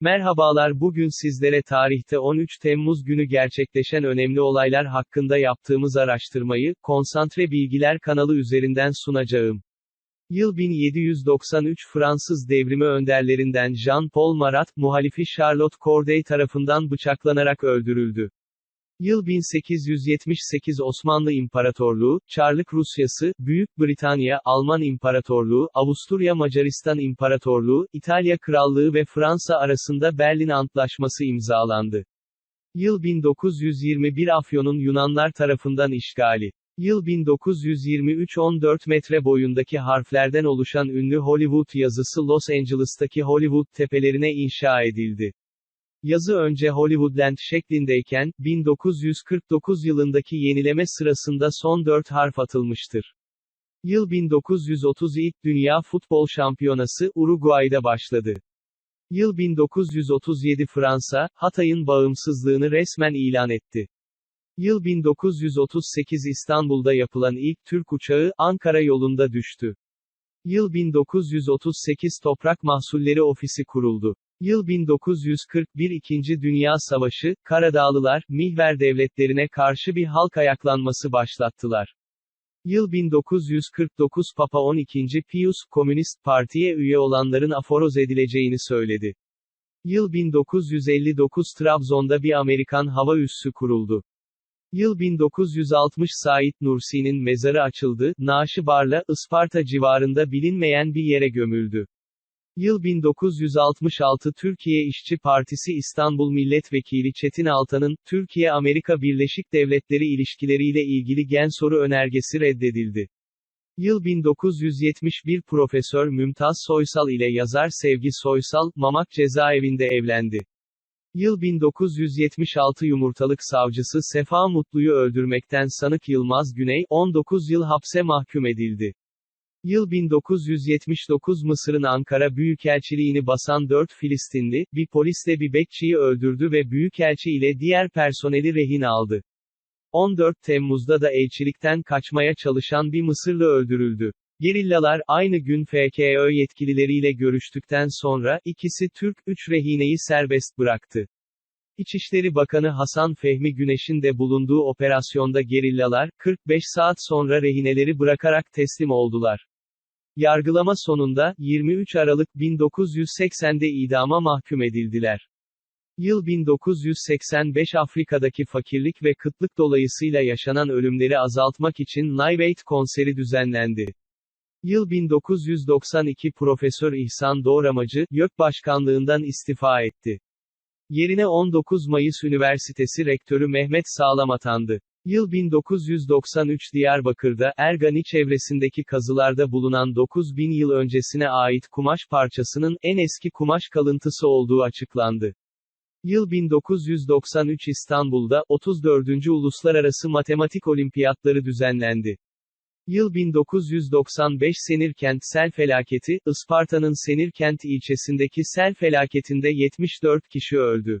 Merhabalar bugün sizlere tarihte 13 Temmuz günü gerçekleşen önemli olaylar hakkında yaptığımız araştırmayı, Konsantre Bilgiler kanalı üzerinden sunacağım. Yıl 1793 Fransız devrimi önderlerinden Jean-Paul Marat, muhalifi Charlotte Corday tarafından bıçaklanarak öldürüldü. Yıl 1878 Osmanlı İmparatorluğu, Çarlık Rusyası, Büyük Britanya, Alman İmparatorluğu, Avusturya Macaristan İmparatorluğu, İtalya Krallığı ve Fransa arasında Berlin Antlaşması imzalandı. Yıl 1921 Afyon'un Yunanlar tarafından işgali. Yıl 1923 14 metre boyundaki harflerden oluşan ünlü Hollywood yazısı Los Angeles'taki Hollywood tepelerine inşa edildi. Yazı önce Hollywoodland şeklindeyken, 1949 yılındaki yenileme sırasında son dört harf atılmıştır. Yıl 1930 ilk Dünya Futbol Şampiyonası, Uruguay'da başladı. Yıl 1937 Fransa, Hatay'ın bağımsızlığını resmen ilan etti. Yıl 1938 İstanbul'da yapılan ilk Türk uçağı, Ankara yolunda düştü. Yıl 1938 Toprak Mahsulleri Ofisi kuruldu. Yıl 1941 İkinci Dünya Savaşı, Karadağlılar, Mihver devletlerine karşı bir halk ayaklanması başlattılar. Yıl 1949 Papa 12. Pius, Komünist Parti'ye üye olanların aforoz edileceğini söyledi. Yıl 1959 Trabzon'da bir Amerikan hava üssü kuruldu. Yıl 1960 Said Nursi'nin mezarı açıldı, naaşı Barla, Isparta civarında bilinmeyen bir yere gömüldü. Yıl 1966 Türkiye İşçi Partisi İstanbul Milletvekili Çetin Altan'ın, Türkiye-Amerika Birleşik Devletleri ilişkileriyle ilgili gen soru önergesi reddedildi. Yıl 1971 Profesör Mümtaz Soysal ile yazar Sevgi Soysal, Mamak cezaevinde evlendi. Yıl 1976 Yumurtalık savcısı Sefa Mutlu'yu öldürmekten sanık Yılmaz Güney, 19 yıl hapse mahkum edildi. Yıl 1979 Mısır'ın Ankara Büyükelçiliğini basan 4 Filistinli, bir polisle bir bekçiyi öldürdü ve Büyükelçi ile diğer personeli rehin aldı. 14 Temmuz'da da elçilikten kaçmaya çalışan bir Mısırlı öldürüldü. Gerillalar, aynı gün FKÖ yetkilileriyle görüştükten sonra, ikisi Türk, 3 rehineyi serbest bıraktı. İçişleri Bakanı Hasan Fehmi Güneş'in de bulunduğu operasyonda gerillalar, 45 saat sonra rehineleri bırakarak teslim oldular. Yargılama sonunda, 23 Aralık 1980'de idama mahkum edildiler. Yıl 1985 Afrika'daki fakirlik ve kıtlık dolayısıyla yaşanan ölümleri azaltmak için Aid konseri düzenlendi. Yıl 1992 Profesör İhsan Doğramacı, YÖK Başkanlığından istifa etti. Yerine 19 Mayıs Üniversitesi Rektörü Mehmet Sağlam atandı. Yıl 1993 Diyarbakır'da, Ergani çevresindeki kazılarda bulunan 9000 yıl öncesine ait kumaş parçasının, en eski kumaş kalıntısı olduğu açıklandı. Yıl 1993 İstanbul'da, 34. Uluslararası Matematik Olimpiyatları düzenlendi. Yıl 1995 Senirkent sel felaketi, Isparta'nın Senirkent ilçesindeki sel felaketinde 74 kişi öldü.